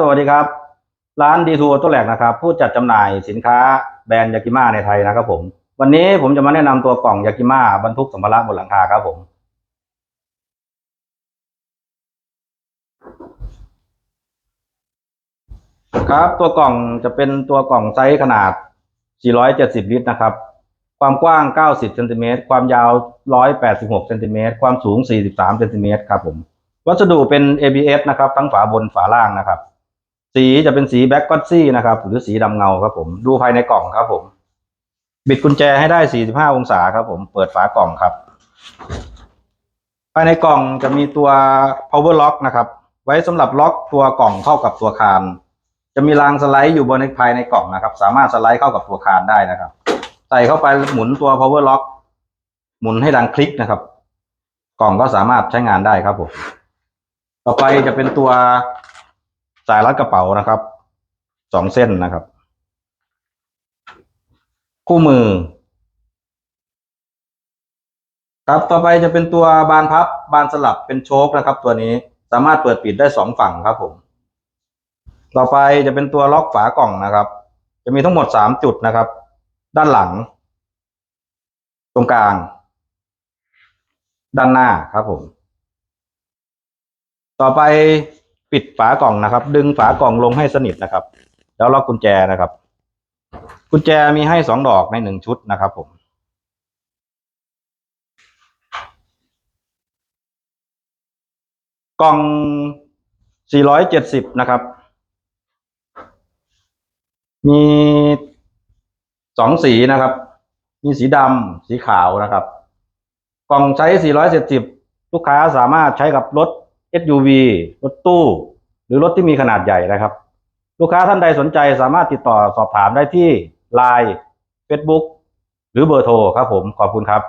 สวัสดีครับ ร้านดีทูตัวแหลกนะครับ ผู้จัดจำหน่ายสินค้าแบรนด์ยากิมาในไทยนะครับผม วันนี้ผมจะมาแนะนำตัวกล่องยากิมาบรรทุกสัมภาระบนหลังคาครับผม ครับตัวกล่องจะเป็นตัวกล่องไซส์ขนาด 470 ลิตรนะครับ ความกว้าง 90เซนติเมตรความยาว 186เซนติเมตรความสูง 43เซนติเมตรครับผมวัสดุเป็น ABS นะครับ ทั้งฝาบนฝาล่างนะครับ สีจะเป็นสีแบ็กกอตซี่นะครับ หรือสีดำเงาครับผม ดูภายในกล่องครับผม บิดกุญแจให้ได้ 45 องศาครับผม เปิดฝากล่องครับ ภายในกล่องจะมีตัว power lock นะครับ ไว้สำหรับล็อกตัวกล่องเข้ากับตัวคาน จะมีรางสไลด์อยู่บนภายในกล่องนะครับ สามารถสไลด์เข้ากับตัวคานได้นะครับ ใส่เข้าไปหมุนตัว power lock หมุนให้ดังคลิกนะครับ กล่องก็สามารถใช้งานได้ครับผม ต่อไปจะเป็นตัว สายรัดกระเป๋านะครับสองเส้นนะครับ คู่มือ ครับต่อไปจะเป็นตัวบานพับบานสลับเป็นโชคนะครับ ตัวนี้สามารถเปิดปิดได้สองฝั่งครับผม ต่อไปจะเป็นตัวล็อกฝากล่องนะครับ จะมีทั้งหมดสามจุดนะครับ ด้านหลัง ตรงกลาง ด้านหน้าครับผม ต่อไป ปิดฝากล่องนะครับ ดึงฝากล่องลงให้สนิทนะครับ แล้วล็อกกุญแจนะครับ กุญแจมีให้สองดอกในหนึ่งชุดนะครับ ผม กล่อง 470 นะครับ มีสองสีนะครับ มีสีดำสีขาวนะครับ กล่องใช้ 470 ลูกค้าสามารถใช้กับรถ SUV รถตู้ หรือรถที่มีขนาดใหญ่นะครับ ลูกค้าท่านใดสนใจสามารถติดต่อสอบถามได้ที่ Line Facebook หรือเบอร์โทรครับผมขอบคุณครับ